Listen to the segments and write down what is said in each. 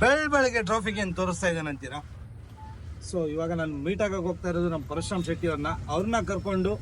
ಬೆಳ್ ಬೆಳಗ್ಗೆ ಟ್ರಾಫಿಕ್ ಏನು ತೋರಿಸ್ತಾ ಇದ್ದಾನೆ ಅಂತೀರಾ? ಸೊ ಇವಾಗ ನಾನು ಮೀಟ್ ಆಗಕ್ಕೆ ಹೋಗ್ತಾ ಇರೋದು ನಮ್ಮ ಪರಶುರಾಮ್ ಶೆಟ್ಟಿ ಅವ್ರನ್ನ. ಕರ್ಕೊಂಡು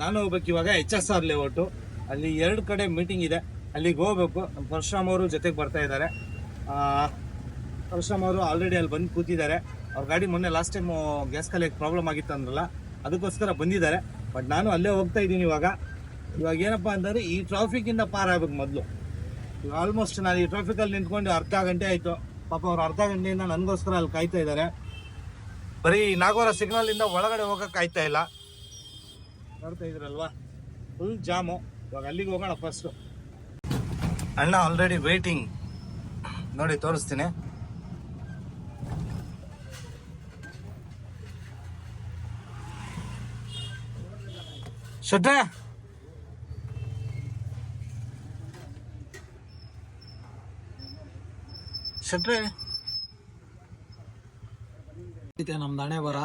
ನಾನು ಹೋಗ್ಬೇಕು. ಇವಾಗ ಎಚ್ ಎಸ್ ಆರ್ ಲೇಔಟು ಅಲ್ಲಿ ಎರಡು ಕಡೆ ಮೀಟಿಂಗ್ ಇದೆ. ಅಲ್ಲಿಗೆ ಹೋಗ್ಬೇಕು. ನಮ್ಮ ಪರಶುರಾಮ್ ಅವರು ಜೊತೆಗೆ ಬರ್ತಾ ಇದ್ದಾರೆ. ಪರಶುರಾಮ್ ಅವರು ಆಲ್ರೆಡಿ ಅಲ್ಲಿ ಬಂದು ಕೂತಿದ್ದಾರೆ. ಅವ್ರ ಗಾಡಿ ಮೊನ್ನೆ ಲಾಸ್ಟ್ ಟೈಮು ಗ್ಯಾಸ್ ಖಾಲಿ ಪ್ರಾಬ್ಲಮ್ ಆಗಿತ್ತು ಅಂದ್ರಲ್ಲ, ಅದಕ್ಕೋಸ್ಕರ ಬಂದಿದ್ದಾರೆ. ಬಟ್ ನಾನು ಅಲ್ಲೇ ಹೋಗ್ತಾ ಇದ್ದೀನಿ ಇವಾಗ. ಇವಾಗ ಏನಪ್ಪ ಅಂತಂದರೆ ಈ ಟ್ರಾಫಿಕ್ಕಿಂದ ಪಾರಾಗಬೇಕು ಮೊದಲು. ಆಲ್ಮೋಸ್ಟ್ ನಾನು ಈ ಟ್ರಾಫಿಕಲ್ಲಿ ನಿಂತ್ಕೊಂಡು ಅರ್ಧ ಗಂಟೆ ಆಯಿತು. ಪಾಪ ಅವ್ರು ಅರ್ಧ ಗಂಟೆಯಿಂದ ನನಗೋಸ್ಕರ ಅಲ್ಲಿ ಕಾಯ್ತಾ ಇದ್ದಾರೆ ಬರೀ ನಾಗೋರ ಸಿಗ್ನಲ್ ಇಂದ ಒಳಗಡೆ ಹೋಗಕ್ ಕಾಯ್ತಾ ಇಲ್ಲ. ನೋಡ್ತಾ ಇದ್ರಲ್ವಾ? Full jam. ಇವಾಗ ಅಲ್ಲಿಗೆ ಹೋಗೋಣ ಫಸ್ಟ್ ಅಣ್ಣ ಆಲ್ರೆಡಿ ವೇಟಿಂಗ್ ನೋಡಿ ತೋರಿಸ್ತೀನಿ. ಶೆಟ್ರೆ ಶೆಟ್ರೆ ನಮ್ ನಮ್ದು ಹಣೆ ಬರ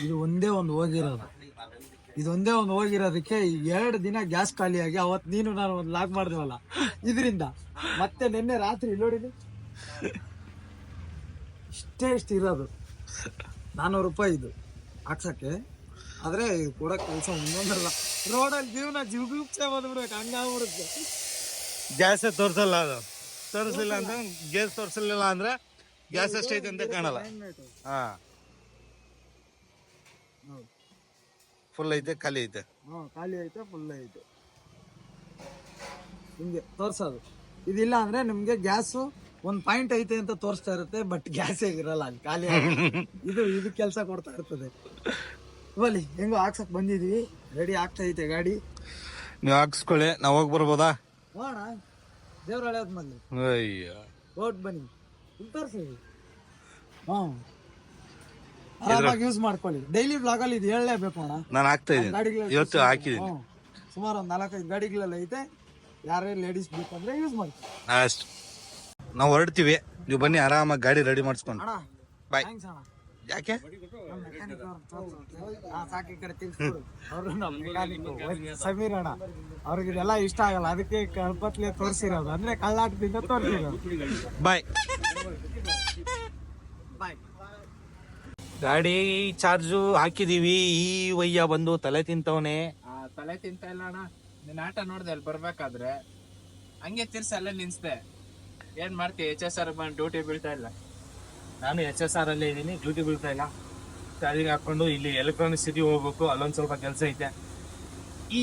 ಇದು ಒಂದೇ ಒಂದು ಹೋಗಿರೋದು. ಇದೊಂದೇ ಒಂದು ಹೋಗಿರೋದಕ್ಕೆ ಎರಡು ದಿನ ಗ್ಯಾಸ್ ಖಾಲಿಯಾಗಿ ಅವತ್ತು ನೀನು ನಾನು ಒಂದು ಲಾಕ್ ಮಾಡಿದ್ವಲ್ಲ. ಇದರಿಂದ. ಮತ್ತೆ ನಿನ್ನೆ ರಾತ್ರಿ ನೋಡಿ ಇಷ್ಟೇ ಇಷ್ಟು ಇರೋದು. ನಾನ್ನೂರು ರೂಪಾಯಿ ಇದು ಹಾಕ್ಸಕ್ಕೆ. ಆದ್ರೆ ಇದು ಕೂಡ ಕೆಲಸ ಒಂದೊಂದಲ್ಲ. ರೋಡಲ್ಲಿ ಜೀವನ ಜೀವ ಬಂದ್ಬಿಡ್ಬೇಕು. ಹಂಗಾಗ್ಬಿಡುತ್ತೆ. ಗ್ಯಾಸೇ ತೋರಿಸಲ್ಲ ಅದು. ತೋರಿಸಲಿಲ್ಲ ಅಂದ್ರೆ ಗ್ಯಾಸ್ ತರಿಸಲಿಲ್ಲ ಅಂದ್ರೆ ಗ್ಯಾಸ್ ಎಷ್ಟೈತೆ ಅಂತ ಕಾಣಲ್ಲ. ಹಾ. ಫುಲ್ ಐತೆ ಖಾಲಿ ಐತೆ. ಹಾ ಖಾಲಿ ಐತೆ ಫುಲ್ ಐತೆ. ಹಿಂಗೆ ತೋರ್ಸೋದು. ಇದಿಲ್ಲ ಅಂದ್ರೆ ನಿಮ್ಗೆ ಗ್ಯಾಸು ಒಂದ್ ಪಾಯಿಂಟ್ ಐತೆ ಅಂತ ತೋರಿಸ್ತಾ ಇರುತ್ತೆ ಬಟ್ ಗ್ಯಾಸ್ ಇರಲ್ಲ ಅಲ್ಲಿ ಖಾಲಿ. ಇದು ಇದು ಕೆಲಸ ಕೊಡ್ತಾ ಇರ್ತದೆ. ಬಲಿ ಹೆಂಗೋ ಹಾಕ್ಸಕ್ ಬಂದಿದೀವಿ. ರೆಡಿ ಆಗ್ತಾ ಐತೆ ಗಾಡಿ. ನೀವು ಹಾಕ್ಸ್ಕೊಳ್ಳಿ. ನಾವು ಹೋಗಿ ಬರ್ಬೋದಾ? ಹೋಣ ದೇವ್ರ ಹಳೆಯದ್ ಬಂದು. ಅಯ್ಯ. ಓಟ್ ಬನ್ನಿ. ಇಲ್ಲಿ ತೋರ್ಸಿ ಹಾ ಆರಾಮಾಗಿ ಯೂಸ್ ಮಾಡ್ಕೊಳ್ಳಿ. ಡೈಲಿ ಬ್ಲಾಗಲ್ಲಿ ಇದು ಹೇಳಲೇಬೇಕು ಅಣ್ಣ. ನಾನು ಹಾಕ್ತಾ ಇದ್ದೀನಿ. ಗಾಡಿಗಳು ಇವತ್ತು ಹಾಕಿದ್ದೀನಿ. ಸುಮಾರು ಒಂದು ನಾಲ್ಕೈದು ಗಾಡಿಗಳೆಲ್ಲ ಐತೆ. ಯಾರೇ ಲೇಡೀಸ್ ಬೇಕಂದ್ರೆ ಯೂಸ್ ಮಾಡಿ ಅಷ್ಟು. ನಾವು ಹೊರಡ್ತೀವಿ. ನೀವು ಬನ್ನಿ ಆರಾಮಾಗಿ ಗಾಡಿ ರೆಡಿ ಮಾಡಿಸ್ಕೊಂಡು. ಅಣ್ಣ ಬಾಯ್ ಥ್ಯಾಂಕ್ಸ್ ಅಣ್ಣ. ಯಾಕೆ? ಸಮೀರ್ ಅಣ್ಣ ಅವ್ರಿಗೆ ಇದೆಲ್ಲ ಇಷ್ಟ ಆಗಲ್ಲ ಅದಕ್ಕೆ ಕಲ್ಪತ್ಲೆ ತೋರಿಸಿರೋದು ಅಂದ್ರೆ ಕಳ್ಳಾಟದಿಂದ ತೋರಿಸಿರೋದು ಬಾಯ್ ಬಾಯ್ ಗಾಡಿ ಚಾರ್ಜು ಹಾಕಿದೀವಿ. ಈ ವಯ್ಯ ಬಂದು ತಲೆ ತಿಂತವನೆ. ಆ, ತಲೆ ತಿಂತ ಇಲ್ಲ ಅಣ್ಣ. ನಿನ್ನ ಆಟ ನೋಡ್ದೆ ಅಲ್ಲಿ ಬರ್ಬೇಕಾದ್ರೆ ಹಂಗೆ ತಿರ್ಸಿ ಅಲ್ಲೇ ನಿನ್ಸ್ದೆ ಏನ್ ಮಾಡ್ತೀಯ ಎಚ್ ಎಸ್ ಆರ್ ಬಂದು ಡ್ಯೂಟಿ ಬೀಳ್ತಾ ಇಲ್ಲ. ನಾನು ಎಚ್ ಎಸ್ ಆರ್ ಅಲ್ಲೇ ಇದ್ದೀನಿ ಡ್ಯೂಟಿ ಬೀಳ್ತಾ ಇಲ್ಲ. ಚಾರ್ಜಿಗೆ ಹಾಕೊಂಡು ಇಲ್ಲಿ ಎಲೆಕ್ಟ್ರಾನಿಕ್ ಸಿಟಿ ಹೋಗ್ಬೇಕು ಅಲ್ಲೊಂದು ಸ್ವಲ್ಪ ಕೆಲಸ ಐತೆ. ಈ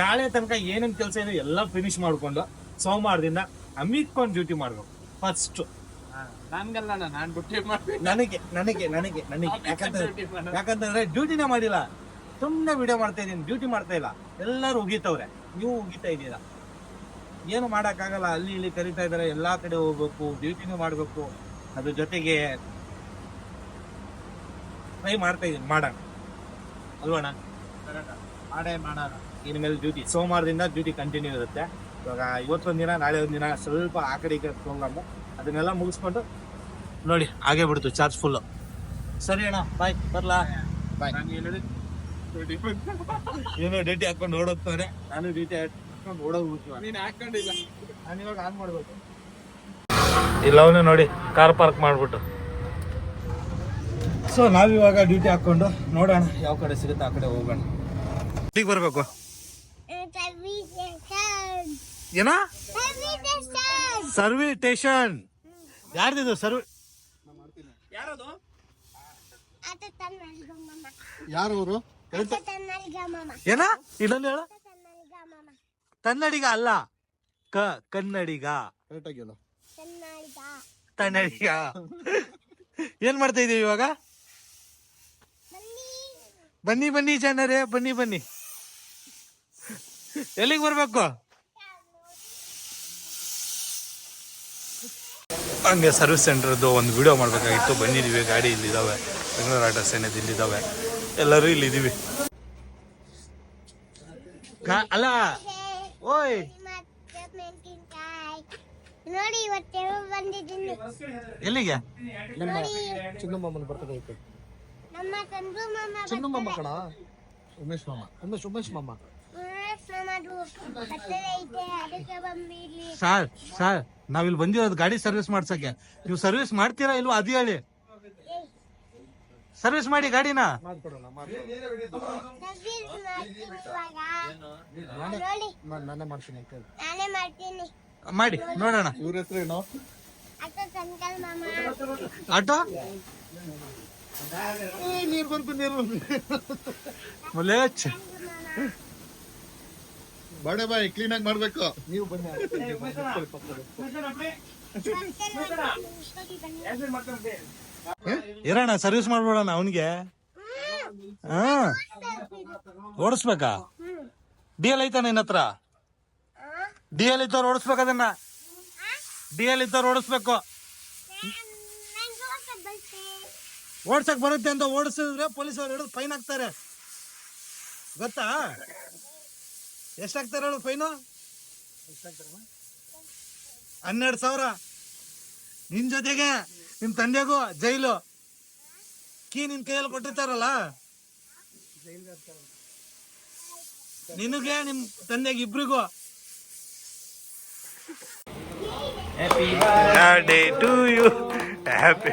ನಾಳೆ ತನಕ ಏನೇನು ಕೆಲಸ ಇದೆ ಎಲ್ಲ ಫಿನಿಶ್ ಮಾಡ್ಕೊಂಡು ಸೋಮವಾರದಿಂದ ಅಮಿತ್ಕೊಂಡು ಡ್ಯೂಟಿ ಮಾಡ್ಬೇಕು ಫಸ್ಟ್ ನನ್ಗಲ್ಲ ನಾನು ಡ್ಯೂಟಿ ಮಾಡ್ಬೇಕು. ನನಗೆ ನನಗೆ ನನಗೆ ನನಗೆ. ಯಾಕಂದ್ರೆ ಯಾಕಂತಂದ್ರೆ ಡ್ಯೂಟಿನೇ ಮಾಡಿಲ್ಲ. ಸುಮ್ಮನೆ ವಿಡಿಯೋ ಮಾಡ್ತಾ ಇದೀನಿ ಡ್ಯೂಟಿ ಮಾಡ್ತಾ ಇಲ್ಲ. ಎಲ್ಲರೂ ಉಗಿತವ್ರೆ. ನೀವು ಉಗಿತಾ ಇದ್ದೀರಾ. ಏನು ಮಾಡೋಕ್ಕಾಗಲ್ಲ. ಅಲ್ಲಿ ಇಲ್ಲಿ ಕರಿತಾ ಇದ್ದಾರೆ ಎಲ್ಲಾ ಕಡೆ ಹೋಗ್ಬೇಕು ಡ್ಯೂಟಿನೂ ಮಾಡ್ಬೇಕು. ಅದ್ರ ಜೊತೆಗೆ ಟ್ರೈ ಮಾಡ್ತಾ ಇದ್ದೀನಿ ಮಾಡೋಣ. ಅಲ್ವಣ್ಣ? ಮಾಡೇ ಮಾಡೋಣ. ಇನ್ಮೇಲೆ ಡ್ಯೂಟಿ. ಸೋಮವಾರದಿಂದ ಡ್ಯೂಟಿ ಕಂಟಿನ್ಯೂ ಇರುತ್ತೆ. ಇವಾಗ ಇವತ್ತೊಂದು ದಿನ ನಾಳೆ ಒಂದು ದಿನ ಸ್ವಲ್ಪ ಆ ಕಡೆ ಈ ಕಡೆ ಪ್ರೋಗ್ರಾಮು ಅದನ್ನೆಲ್ಲ ಮುಗಿಸ್ಕೊಂಡು ನೋಡಿ ಹಾಗೆ ಬಿಡ್ತು ಚಾರ್ಜ್ ಫುಲ್ಲು ಸರಿ ಅಣ್ಣ ಬಾಯ್ ಬರ್ಲಾ? ಬಾಯ್ ಏನೋ ಡ್ಯೂಟಿ ಹಾಕೊಂಡು ಓಡೋಗ್ತಾರೆ ನಾನು ಡ್ಯೂಟಿ ಹಾಕೊಂಡು ಹಾಕೊಂಡಿಲ್ಲ ನಾನು ಇವಾಗ ಆನ್ ಮಾಡ್ಬೇಕು. ಇಲ್ಲವನು ನೋಡಿ ಕಾರ್ ಪಾರ್ಕ್ ಮಾಡಿಬಿಟ್ಟು. ಸೊ ನಾವಿವಾಗ ಡ್ಯೂಟಿ ಹಾಕೊಂಡು ನೋಡೋಣ ಯಾವ ಕಡೆ ಸಿಗುತ್ತೆ ಆ ಕಡೆ ಹೋಗೋಣ. ಈಗ ಬರಬೇಕು. ಏನ? ಸರ್ವಿ ಸ್ಟೇಷನ್ ಯಾರ್ದಿದು ಸರ್ವಿ ಯಾರದು? ಯಾರು ಅವರು? ಏನ? ಇಲ್ಲ ಹೇಳ. ಕನ್ನಡಿಗ ಅಲ್ಲ. ಕ ಕನ್ನಡಿಗ. ಕನ್ನಡಿಗ ಏನ್ ಮಾಡ್ತಾ ಇದೀವಿ ಇವಾಗ? ಬನ್ನಿ ಬನ್ನಿ ಜನರೇ ಬನ್ನಿ ಬನ್ನಿ. ಎಲ್ಲಿಗೆ ಬರ್ಬೇಕು? ಹಂಗೆ ಸರ್ವಿಸ್ ಸೆಂಟರ್ದು ಒಂದು ವಿಡಿಯೋ ಮಾಡ್ಬೇಕಾಗಿತ್ತು. ಬಂದಿದ್ದೀವಿ ಗಾಡಿ ಇಲ್ಲಿದ್ದಾವೆ ಬೆಂಗಳೂರು ಆಟೋ ಸೇನೆದು ಇಲ್ಲಿದ್ದಾವೆ ಎಲ್ಲರೂ ಇಲ್ಲಿದ್ದೀವಿ. ಅಲ್ಲ ಓಯ್. ನೋಡಿ ಇವತ್ತು ಬಂದಿದ್ದೀನಿ. ಎಲ್ಲಿಗೆ? ನಿಮ್ಮ ಚಿನ್ನಮ್ಮನ ಬರ್ತದೆ ಐತೆ. ನಮ್ಮ ಚಂದ್ರು ಮಾಮ ಚಿನ್ನಮ್ಮ ಕಣ? ಉಮೇಶ್ ಮಾಮ. ಉಮೇಶ್ ಉಮೇಶ್ ಮಾಮ. ಸರ್ ಸರ್ ನಾವಿಲ್ಲಿ ಬಂದಿರೋದು ಗಾಡಿ ಸರ್ವಿಸ್ ಮಾಡ್ಸಕ್ಕೆ. ನೀವು ಸರ್ವಿಸ್ ಮಾಡ್ತೀರಾ ಇಲ್ವಾ? ಅದು ಹೇಳಿ. ಸರ್ವಿಸ್ ಮಾಡಿ ಗಾಡಿನ. ಸರ್ವಿಸ್ ಮಾಡ್ತೀನಿ ನೋಡಿ. ನಾನೇ ಮಾಡ್ತೀನಿ ನಾನೇ ಮಾಡ್ತೀನಿ. ಮಾಡಿ ನೋಡೋಣ. ಇವ್ರ ಹತ್ರ ಅಕ್ಕ ಸಂಕಲ್ ಮಾಮ. ಆಟೋ? ನೀರ್ ಬಂತು ನೀರ್ ಬಂತು ಮುಲೇಚ್ ಬಡ ಬಾಯ್ ಕ್ಲೀನ್ ಆಗಿ ಮಾಡ್ಬೇಕು. ನೀವು ಬನ್ನಿ ಇರೋಣ ಸರ್ವಿಸ್ ಮಾಡ್ಬಿಡೋಣ ಅವನಿಗೆ. ಹಾ. ಓಡಿಸ್ಬೇಕಾ? ಡಿ ಎಲ್ ಐತಾನ ನಿನ್ನ ಹತ್ರ? ಡಿ ಎಲ್ ಇದ್ದವ್ರು ಓಡಿಸ್ಬೇಕು ಅದನ್ನ. ಡಿ ಎಲ್ ಇದ್ದವ್ರು ಓಡಿಸ್ಬೇಕು. ಓಡ್ಸಕ್ ಬರುತ್ತೆ ಅಂತ ಓಡಿಸಿದ್ರೆ ಪೊಲೀಸರು ಹಿಡಿದು ಫೈನ್ ಹಾಕ್ತಾರೆ ಗೊತ್ತಾ? ಎಷ್ಟಾಗ್ತಾರೆ ಹೇಳು ಫೈನು ಹನ್ನೆರಡು ಸಾವಿರ. ನಿನ್ ಜೊತೆಗೆ ನಿಮ್ ತಂದೆಗೂ ಜೈಲು. ಕೀ ನಿನ್ ಕೈಯಲ್ಲಿ ಕೊಟ್ಟಿರ್ತಾರಲ್ಲ? ನಿನಗೆ ನಿಮ್ ತಂದೆಗೆ ಇಬ್ರಿಗೂ. ಡೇ ಟು ಯು ಹ್ಯಾಪಿ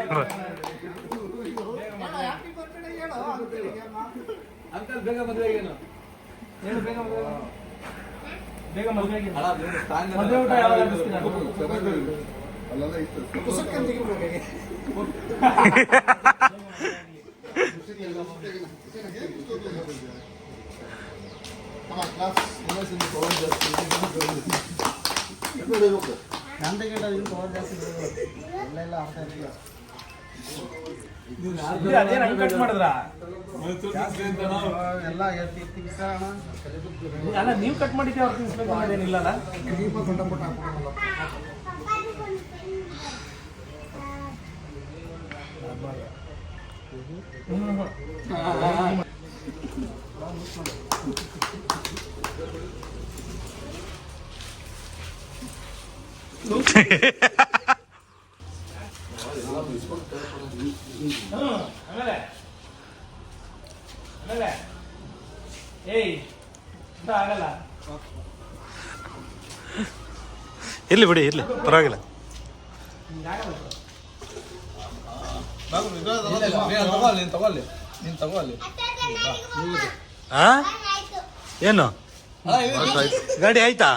ಎಲ್ಲ ಅಲ್ಲ ನೀವು ಕಟ್ ಮಾಡಿದ್ದೆ ಅವ್ರು ತಿನ್ಸ್ಬೇಕು ಅನ್ನೋದೇನಿಲ್ಲಲ್ಲ ಆಮೇಲೆ ಆಮೇಲೆ ಏಯ್ ಅಂತ ಆಗಲ್ಲ ಇರ್ಲಿ ಬಿಡಿ ಇರ್ಲಿ ಪರವಾಗಿಲ್ಲ. ಏನು? ಗಾಡಿ ಆಯ್ತಾ?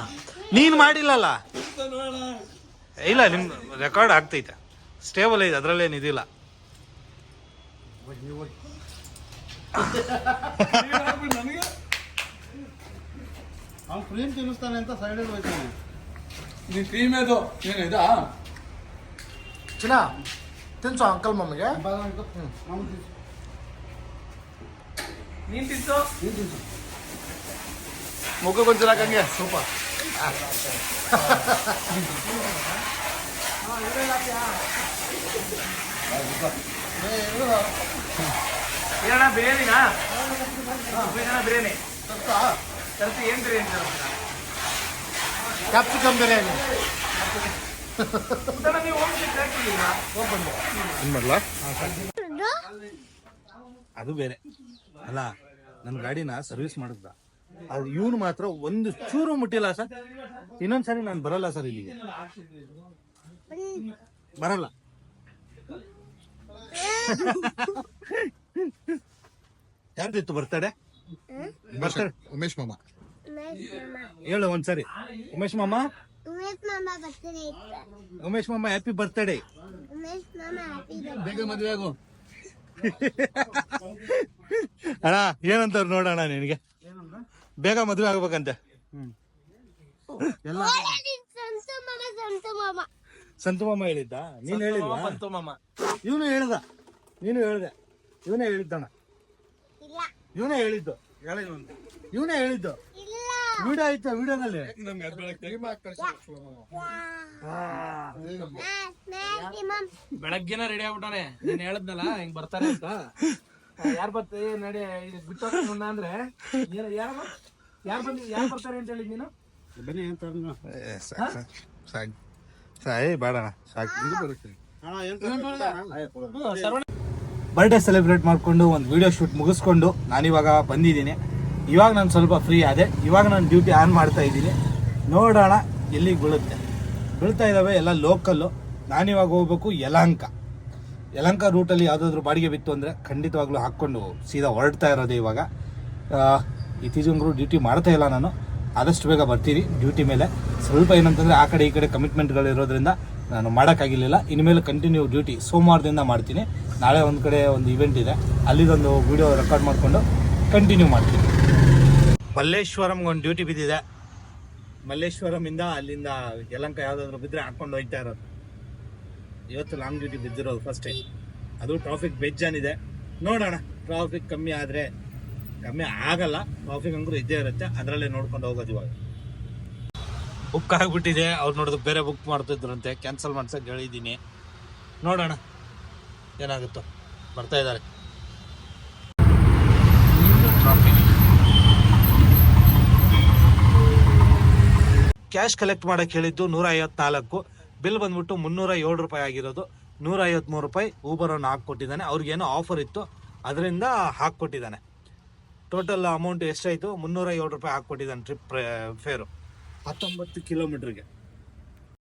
ನೀನ್ ಮಾಡಿಲ್ಲಲ್ಲ? ಇಲ್ಲ ನಿಮ್ ರೆಕಾರ್ಡ್ ಆಗ್ತೈತೆ. ಸ್ಟೇಬಲ್ ಐತೆ ಅದ್ರಲ್ಲೇನು ಇದಿಲ್ಲ. ಅವ್ನು ಕ್ರೀಮ್ ತಿನ್ನಿಸ್ತಾನೆ ಅಂತ ಸೈಡಲ್ಲಿ ಹೋಯ್ತಾನೆ ನೀನ್ ಕ್ರೀಮ್ ಅದು ಏನು ಇದಾ ಚಿನ್ನ ತಿನ್ಸು. ಅಂಕಲ್ ಮಮ್ಮಿಗೆ ನೀನ್ ತಿನ್ಸು ಹಾಕಂಗೆ. ಸೂಪರ್. ಏನಣ್ಣ ಬಿರಿಯಾನಿನಾ? ಜನ ಬಿರಿಯಾನಿ. ತರ್ಸಿ ಏನ್ ಬಿರಿಯಾನಿ ಕ್ಯಾಪ್ಸಿಕಮ್ ಬಿರಿಯಾನಿ. ನೀವು ಅದು ಬೇರೆ. ಅಲ್ಲ ನನ್ನ ಗಾಡಿನ ಸರ್ವಿಸ್ ಮಾಡಿದ್ದ. ಅದು ಇವನು ಮಾತ್ರ ಒಂದು ಚೂರು ಮುಟ್ಟಿಲ್ಲ ಸರ್. ಇನ್ನೊಂದ್ಸರಿ ನಾನು ಬರಲ್ಲ ಸರ್ ಇಲ್ಲಿಗೆ. ಬರಲ್ಲ. ಯಾರ್ದಿತ್ತು ಬರ್ತಡೆ ಬರ್ತಡೆ ಉಮೇಶ್ ಮಾಮ. ಹೇಳು ಒಂದ್ಸರಿ. ಉಮೇಶ್ ಮಾಮ? ಉಮೇಶ್ ಮಾಮ ಹ್ಯಾಪಿ ಬರ್ತಡೇ ಉಮೇಶ್ ಮಾಮ ಹ್ಯಾಪಿ ಬೇಗ ಮದುವೆ ಆಗು. ಅಣ್ಣ ಏನಂತಾರ ನೋಡೋಣ ನಿನಗೆ? ಬೇಗ ಮದುವೆ ಆಗ್ಬೇಕಂತೆ. ಎಲ್ಲ ಸಂತು ಮಾಮ ಸಂತು ಮಾಮ. ಸಂತು ಮಾಮ ಹೇಳಿದ್ದ? ನೀನ್ ಹೇಳಿಲ್ವಾ? ಬಂತು ಮಾಮ. ಇವನು ಹೇಳ್ದ. ನೀನು ಹೇಳ್ದೆ. ಇವನೇ ಹೇಳಿದ್ದಣ್ಣ. ಇಲ್ಲ. ಇವನೇ ಹೇಳಿದ್ದು. ಇವನೇ. ಹೇಳಿದ್ದು. ಇಲ್ಲ. ವಿಡಿಯೋ ಆಯ್ತು ವಿಡಿಯೋದಲ್ಲಿ? ಬೆಳಗ್ಗೆನ ರೆಡಿ ಆಗ್ಬಿಟ್ಟಾನೆ ನೀನ್ ಹೇಳದ್ನಲ್ಲ ಹಿಂಗ್ ಬರ್ತಾರೆ ಅಂತ. ಯಾರು ಬರ್ತಾರೆ ನಡೆ ಇದು ಬಿಟ್ಟು ಅಂದ್ರೆ. ಏನ್- ಯಾರು ಯಾರು ಬಂದಿ ಯಾರು ಬರ್ತಾರೆ ಅಂತ ಹೇಳಿದ್ ನೀನು? ಸಾಯಿ ಬೇಡಣ ಸಾಕು ಸರ್ವಣ ಬರ್ಡೇ ಸೆಲೆಬ್ರೇಟ್ ಮಾಡಿಕೊಂಡು ಒಂದು ವಿಡಿಯೋ ಶೂಟ್ ಮುಗಿಸ್ಕೊಂಡು ನಾನಿವಾಗ ಬಂದಿದ್ದೀನಿ. ಇವಾಗ ನಾನು ಸ್ವಲ್ಪ ಫ್ರೀ ಆದೆ. ಇವಾಗ ನಾನು ಡ್ಯೂಟಿ ಆನ್ ಮಾಡ್ತಾ ಇದ್ದೀನಿ. ನೋಡೋಣ ಎಲ್ಲಿಗೆ ಬೀಳುತ್ತೆ. ಬೀಳ್ತಾ ಇದ್ದಾವೆ ಎಲ್ಲ ಲೋಕಲ್ಲು ನಾನಿವಾಗ ಹೋಗ್ಬೇಕು ಯಲಹಂಕ. ಯಲಹಂಕ ರೂಟಲ್ಲಿ ಯಾವುದಾದ್ರೂ ಬಾಡಿಗೆ ಬಿತ್ತು ಅಂದರೆ ಖಂಡಿತವಾಗ್ಲೂ ಹಾಕ್ಕೊಂಡು ಸೀದಾ ಹೊರಡ್ತಾ ಇರೋದು ಇವಾಗ. ಇತ್ತೀಚೆಗೂ ಡ್ಯೂಟಿ ಮಾಡ್ತಾ ಇಲ್ಲ ನಾನು. ಆದಷ್ಟು ಬೇಗ ಬರ್ತೀನಿ ಡ್ಯೂಟಿ ಮೇಲೆ. ಸ್ವಲ್ಪ ಏನಂತಂದರೆ ಆ ಕಡೆ ಈ ಕಡೆ ಕಮಿಟ್ಮೆಂಟ್ಗಳು ಇರೋದ್ರಿಂದ ನಾನು ಮಾಡೋಕ್ಕಾಗಿರಲಿಲ್ಲ. ಇನ್ಮೇಲೆ ಕಂಟಿನ್ಯೂ ಡ್ಯೂಟಿ ಸೋಮವಾರದಿಂದ ಮಾಡ್ತೀನಿ. ನಾಳೆ ಒಂದು ಕಡೆ ಒಂದು ಇವೆಂಟ್ ಇದೆ. ಅಲ್ಲಿದೊಂದು ವಿಡಿಯೋ ರೆಕಾರ್ಡ್ ಮಾಡಿಕೊಂಡು ಕಂಟಿನ್ಯೂ ಮಾಡ್ತೀನಿ. ಮಲ್ಲೇಶ್ವರಂಗೆ ಒಂದು ಡ್ಯೂಟಿ ಬಿದ್ದಿದೆ. ಮಲ್ಲೇಶ್ವರಮಿಂದ ಅಲ್ಲಿಂದ ಯಲಂಕ ಯಾವುದಾದ್ರೂ ಬಿದ್ದರೆ ಹಾಕ್ಕೊಂಡು ಹೋಗ್ತಾ ಇರೋದು. ಇವತ್ತು ಲಾಂಗ್ ಡ್ಯೂಟಿ ಬಿದ್ದಿರೋದು ಫಸ್ಟ್ ಟೈಮ್ ಅದು ಟ್ರಾಫಿಕ್ ಬೆಜ್ಜಾನಿದೆ ನೋಡೋಣ ಟ್ರಾಫಿಕ್ ಕಮ್ಮಿ ಆದರೆ ಕಮ್ಮಿ ಆಗಲ್ಲ. ಟ್ರಾಫಿಕ್ ಅಂದ್ರೂ ಇದ್ದೇ ಇರುತ್ತೆ. ಅದರಲ್ಲೇ ನೋಡ್ಕೊಂಡು ಹೋಗೋದು ಇವಾಗ. ಬುಕ್ ಆಗಿಬಿಟ್ಟಿದೆ. ಅವ್ರು ನೋಡಿದ್ರು ಬೇರೆ ಬುಕ್ ಮಾಡ್ತಿದ್ರಂತೆ. ಕ್ಯಾನ್ಸಲ್ ಮಾಡ್ಸಕ್ಕೆ ಹೇಳಿದ್ದೀನಿ. ನೋಡೋಣ, ಏನಾಗುತ್ತೋ. ಬರ್ತಾ ಇದ್ದಾರೆ. ಕ್ಯಾಶ್ ಕಲೆಕ್ಟ್ ಮಾಡೋಕ್ಕೆ ಹೇಳಿದ್ದು ನೂರ ಐವತ್ನಾಲ್ಕು ಬಿಲ್ ಬಂದ್ಬಿಟ್ಟು ಮುನ್ನೂರ ಏಳು ರೂಪಾಯಿ ಆಗಿರೋದು. ನೂರ ಐವತ್ಮೂರು ರೂಪಾಯಿ ಊಬರನ್ನು ಹಾಕ್ಕೊಟ್ಟಿದ್ದಾನೆ. ಅವ್ರಿಗೇನೋ ಆಫರ್ ಇತ್ತು. ಅದರಿಂದ ಹಾಕ್ಕೊಟ್ಟಿದ್ದಾನೆ. ಟೋಟಲ್ ಅಮೌಂಟ್ ಎಷ್ಟಾಯಿತು? ಮುನ್ನೂರ ಏಳು ರೂಪಾಯಿ ಹಾಕ್ಕೊಟ್ಟಿದ್ದಾನೆ ಟ್ರಿಪ್ ಫೇರು ಹತ್ತೊಂಬತ್ತು ಕಿಲೋಮೀಟ್ರಿಗೆ